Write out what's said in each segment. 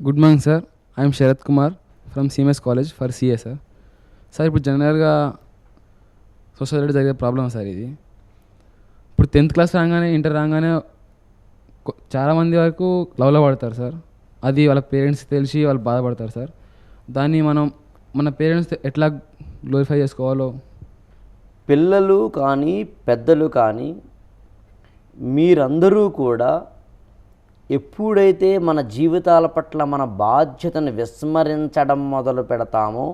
Good morning sir I'm Sharath Kumar from CMS college for CA sir sir ఇప్పుడు జనరల్గా social జరిగే problem sir ఇది. ఇప్పుడు tenth class రాగానే ఇంటర్ రాగానే చాలామంది వరకు లవ్లో పడతారు సార్ అది వాళ్ళ పేరెంట్స్ తెలిసి వాళ్ళు బాధపడతారు సార్ దాన్ని మనం మన పేరెంట్స్ ఎట్లా గ్లోరిఫై చేసుకోవాలో? పిల్లలు కానీ పెద్దలు కానీ మీరందరూ కూడా ఎప్పుడైతే మన జీవితాల పట్ల మన బాధ్యతను విస్మరించడం మొదలు పెడతామో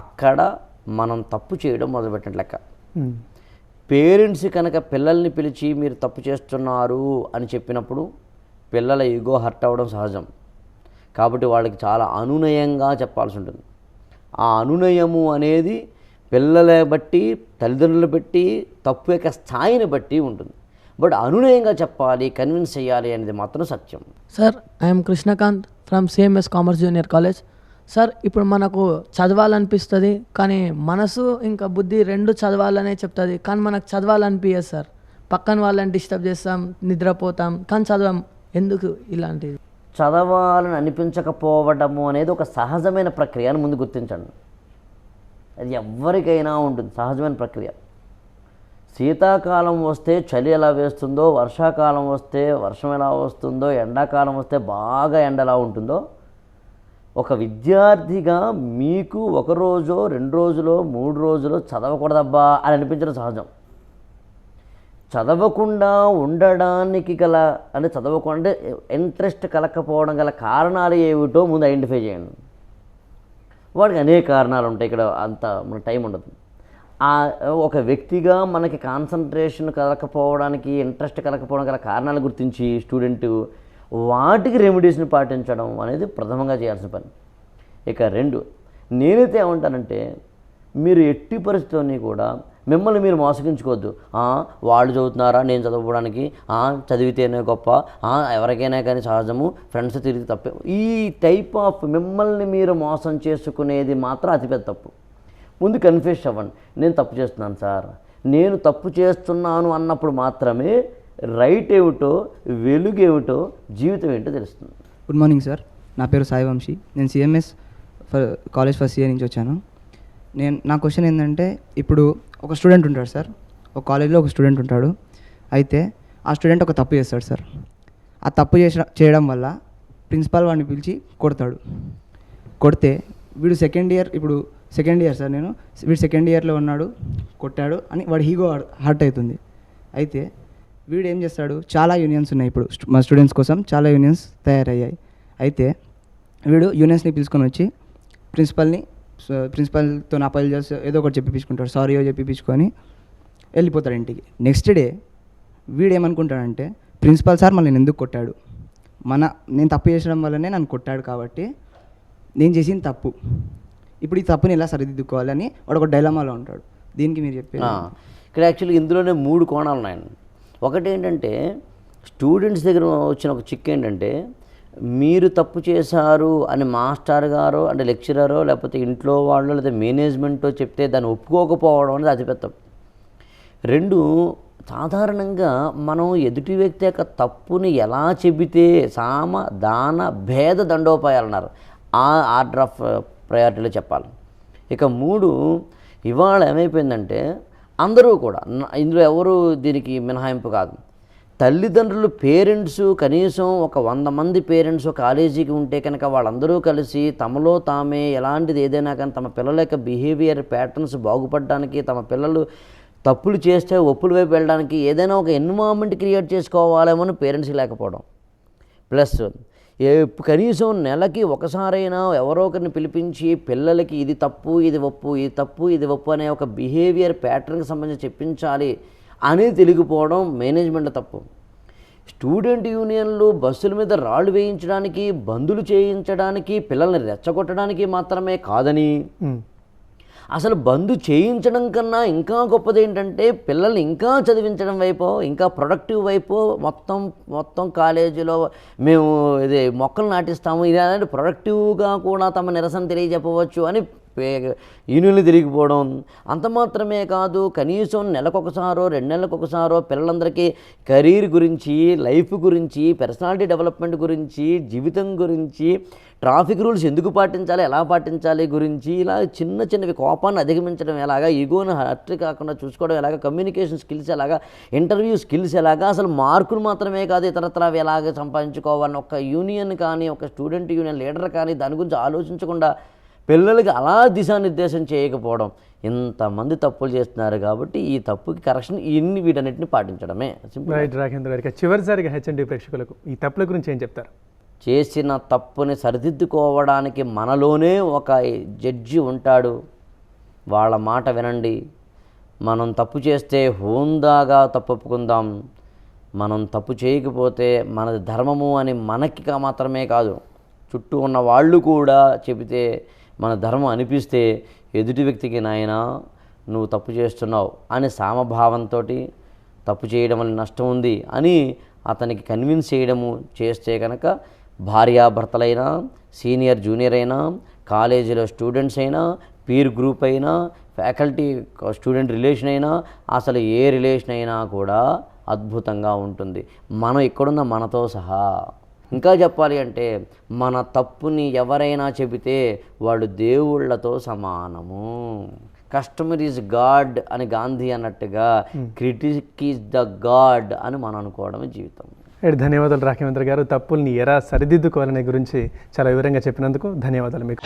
అక్కడ మనం తప్పు చేయడం మొదలుపెట్టిన లెక్క. పేరెంట్స్ కనుక పిల్లల్ని పిలిచి మీరు తప్పు చేస్తున్నారు అని చెప్పినప్పుడు పిల్లల ఈగో హర్ట్ అవ్వడం సహజం. కాబట్టి వాళ్ళకి చాలా అనునయంగా చెప్పాల్సి ఉంటుంది. ఆ అనునయము అనేది పిల్లల బట్టి తల్లిదండ్రులు బట్టి తప్పు యొక్క స్థాయిని బట్టి ఉంటుంది. బట్ అనునయంగా చెప్పాలి కన్విన్స్ చేయాలి అనేది మాత్రం సత్యం. Sir I'm Krishnakanth from CMS commerce junior college sir ఇప్పుడు మనకు చదవాలనిపిస్తుంది కానీ మనసు ఇంకా బుద్ధి రెండు చదవాలనే చెప్తుంది కానీ మనకు చదవాలనిపించదు సార్ పక్కన వాళ్ళని డిస్టర్బ్ చేస్తాం నిద్రపోతాం కానీ చదవం. ఎందుకు ఇలాంటిది? చదవాలని అనిపించకపోవడము అనేది ఒక సహజమైన ప్రక్రియ అని ముందు గుర్తించండి. అది ఎవరికైనా ఉంటుంది సహజమైన ప్రక్రియ. శీతాకాలం వస్తే చలి ఎలా వేస్తుందో వర్షాకాలం వస్తే వర్షం ఎలా వస్తుందో ఎండాకాలం వస్తే బాగా ఎండ ఎలా ఉంటుందో ఒక విద్యార్థిగా మీకు ఒక రోజో రెండు రోజులో మూడు రోజులో చదవకూడదబ్బా అని అనిపించడం సహజం. చదవకుండా ఉండడానికి గల అంటే చదవకుండా ఇంట్రెస్ట్ కలకపోవడం గల కారణాలు ఏమిటో ముందు ఐడెంటిఫై చేయండి. వాడికి అనేక కారణాలు ఉంటాయి. ఇక్కడ అంత మన టైం ఉండదు. ఒక వ్యక్తిగా మనకి కాన్సన్ట్రేషన్ కలకపోవడానికి ఇంట్రెస్ట్ కలకపోవడం గల కారణాలు గుర్తించి స్టూడెంట్ వాటికి రెమెడీస్ని పాటించడం అనేది ప్రథమంగా చేయాల్సిన పని. ఇక రెండు నేనైతే ఏమంటానంటే మీరు ఎట్టి పరిస్థితుల్ని కూడా మిమ్మల్ని మీరు మోసగించుకోవద్దు. వాళ్ళు చదువుతున్నారా నేను చదవడానికి "ఆ, చదివితేనే గొప్ప ఎవరికైనా కానీ సహజము ఫ్రెండ్స్ తిరిగి తప్పే. ఈ టైప్ ఆఫ్ మిమ్మల్ని మీరు మోసం చేసుకునేది మాత్రం అతిపెద్ద తప్పు. ముందు కన్ఫ్యూస్ అవ్వండి. నేను తప్పు చేస్తున్నాను సార్. నేను తప్పు చేస్తున్నాను అన్నప్పుడు మాత్రమే రైట్ ఏమిటో వెలుగు ఏమిటో జీవితం ఏంటో తెలుస్తుంది. గుడ్ మార్నింగ్ సార్ నా పేరు సాయి వంశీ. నేను CMS for college first year నుంచి వచ్చాను. నేను నా క్వశ్చన్ ఏంటంటే ఇప్పుడు ఒక స్టూడెంట్ ఉంటాడు సార్. ఒక కాలేజ్లో ఒక స్టూడెంట్ ఉంటాడు. అయితే ఆ స్టూడెంట్ ఒక తప్పు చేస్తాడు సార్. ఆ తప్పు చేసిన చేయడం వల్ల ప్రిన్సిపాల్ వాడిని పిలిచి కొడతాడు. కొడితే వీడు సెకండ్ ఇయర్ ఇప్పుడు సెకండ్ ఇయర్ సార్ నేను. వీడు సెకండ్ ఇయర్లో ఉన్నాడు కొట్టాడు అని వాడు హీగో హర్ట్ అవుతుంది అయితే వీడు ఏం చేస్తాడు? చాలా యూనియన్స్ ఉన్నాయి ఇప్పుడు. మా స్టూడెంట్స్ కోసం చాలా యూనియన్స్ తయారయ్యాయి. అయితే వీడు యూనియన్స్ని పిలుచుకొని వచ్చి ప్రిన్సిపల్ని ప్రిన్సిపల్తో అపాయిల్ చేసి ఏదో ఒకటి చెప్పించుకుంటాడు. సారీ చెప్పించుకొని వెళ్ళిపోతాడు ఇంటికి. నెక్స్ట్ డే వీడు ఏమనుకుంటాడంటే ప్రిన్సిపల్ సార్ మళ్ళీ ఎందుకు కొట్టాడు? మన నేను తప్పు చేసడం వల్లనే నన్ను కొట్టాడు కాబట్టి నేను చేసింది తప్పు. ఇప్పుడు ఈ తప్పుని ఎలా సరిదిద్దుకోవాలని వాడు ఒక డైలమాలో ఉంటాడు. దీనికి మీరు చెప్పేది ఇక్కడ యాక్చువల్లీ ఇందులోనే మూడు కోణాలు ఉన్నాయండి. ఒకటి ఏంటంటే స్టూడెంట్స్ దగ్గర వచ్చిన ఒక చిక్ ఏంటంటే మీరు తప్పు చేశారు అని మాస్టర్ గారో అంటే లెక్చరరో లేకపోతే ఇంట్లో వాళ్ళు లేదా మేనేజ్మెంటో చెప్తే దాన్ని ఒప్పుకోకపోవడం అనేది అతిపెద్ద తప్పు రెండు సాధారణంగా మనం ఎదుటి వ్యక్తి యొక్క తప్పుని ఎలా చెబితే సామ దాన భేద దండోపాయాలు అన్నారు. ఆ ఆర్డర్ ఆఫ్ ప్రయారిటీలో చెప్పాలి. ఇక మూడు ఇవాళ ఏమైపోయిందంటే అందరూ కూడా ఇందులో ఎవరు దీనికి మినహాయింపు కాదు. తల్లిదండ్రులు పేరెంట్స్ కనీసం ఒక వంద మంది పేరెంట్స్ కాలేజీకి ఉంటే కనుక వాళ్ళందరూ కలిసి తమలో తామే ఎలాంటిది ఏదైనా కానీ తమ పిల్లల యొక్క బిహేవియర్ ప్యాటర్న్స్ బాగుపడడానికి తమ పిల్లలు తప్పులు చేస్తే ఒప్పుల వైపు వెళ్ళడానికి ఏదైనా ఒక ఎన్విరాన్మెంట్ క్రియేట్ చేసుకోవాలేమో అని లేకపోవడం. ప్లస్ కనీసం నెలకి ఒకసారైనా ఎవరో ఒకరిని పిలిపించి పిల్లలకి ఇది తప్పు ఇది ఒప్పు ఇది తప్పు ఇది ఒప్పు అనే ఒక బిహేవియర్ ప్యాటర్న్కి సంబంధించి చెప్పించాలి అని తెలియకపోవడం మేనేజ్మెంట్ తప్పు. స్టూడెంట్ యూనియన్లు బస్సుల మీద రాళ్ళు వేయించడానికి బందులు చేయించడానికి పిల్లల్ని రెచ్చగొట్టడానికి మాత్రమే కాదని. అసలు బంద్ చేయించడం కన్నా ఇంకా గొప్పది ఏంటంటే పిల్లల్ని ఇంకా చదివించడం వైపు ఇంకా ప్రొడక్టివ్ వైపు మొత్తం మొత్తం కాలేజీలో మేము ఇది మొక్కలు నాటిస్తాము. ఇది అనేది ప్రొడక్టివ్గా కూడా తమ నిరసన తెలియజెప్పవచ్చు అని ఈనులు యూనియన్లు తిరిగిపోవడం. అంత మాత్రమే కాదు కనీసం నెలకొకసారో రెండు నెలలకొకసారో పిల్లలందరికీ కెరీర్ గురించి లైఫ్ గురించి పర్సనాలిటీ డెవలప్మెంట్ గురించి జీవితం గురించి ట్రాఫిక్ రూల్స్ ఎందుకు పాటించాలి ఎలా పాటించాలి గురించి ఇలా చిన్న చిన్నవి కోపాన్ని అధిగమించడం ఎలాగా ఈగోను హర్ట్ కాకుండా చూసుకోవడం ఎలాగా కమ్యూనికేషన్ స్కిల్స్ ఎలాగా ఇంటర్వ్యూ స్కిల్స్ ఎలాగా అసలు మార్కులు మాత్రమే కాదు ఇతరత్ర అవి ఎలాగ సంపాదించుకోవాలని ఒక యూనియన్ కానీ ఒక స్టూడెంట్ యూనియన్ లీడర్ కానీ దాని గురించి ఆలోచించకుండా పిల్లలకి అలా దిశానిర్దేశం చేయకపోవడం ఇంతమంది తప్పులు చేస్తున్నారు కాబట్టి ఈ తప్పుకి కరెక్షన్ ఇన్ని వీటన్నిటిని పాటించడమే. రైట్ రాఘేంద్ర గారికి. చివరిసారిగా హెచ్ఎండి ప్రేక్షకులకు ఈ తప్పుల గురించి ఏం చెప్తారు? చేసిన తప్పుని సరిదిద్దుకోవడానికి మనలోనే ఒక జడ్జి ఉంటాడు. వాళ్ళ మాట వినండి. మనం తప్పు చేస్తే హోందాగా తప్పుకుందాం మనం తప్పు చేయకపోతే మనది ధర్మము అని మనకి మాత్రమే కాదు. చుట్టూ ఉన్న వాళ్ళు కూడా చెబితే మన ధర్మం అనిపిస్తే ఎదుటి వ్యక్తికి నాయనా నువ్వు తప్పు చేస్తున్నావు అని సామభావంతో తప్పు చేయడం వల్ల నష్టం ఉంది అని అతనికి కన్విన్స్ చేయడము చేస్తే కనుక భార్యాభర్తలైనా సీనియర్ జూనియర్ అయినా కాలేజీలో స్టూడెంట్స్ అయినా పీర్ గ్రూప్ అయినా ఫ్యాకల్టీ స్టూడెంట్ రిలేషన్ అయినా అసలు ఏ రిలేషన్ అయినా కూడా అద్భుతంగా ఉంటుంది. మనం ఇక్కడున్న మనతో సహా ఇంకా చెప్పాలి అంటే మన తప్పుని ఎవరైనా చెబితే వాళ్ళు దేవుళ్ళతో సమానము. కస్టమర్ ఈజ్ గాడ్ అని గాంధీ అన్నట్టుగా క్రిటిక్ ఈజ్ ద గాడ్ అని మనం అనుకోవడమే జీవితం. ధన్యవాదాలు రాఘవేంద్ర గారు. తప్పుల్ని ఎలా సరిదిద్దుకోవాలనే గురించి చాలా వివరంగా చెప్పినందుకు ధన్యవాదాలు మీకు.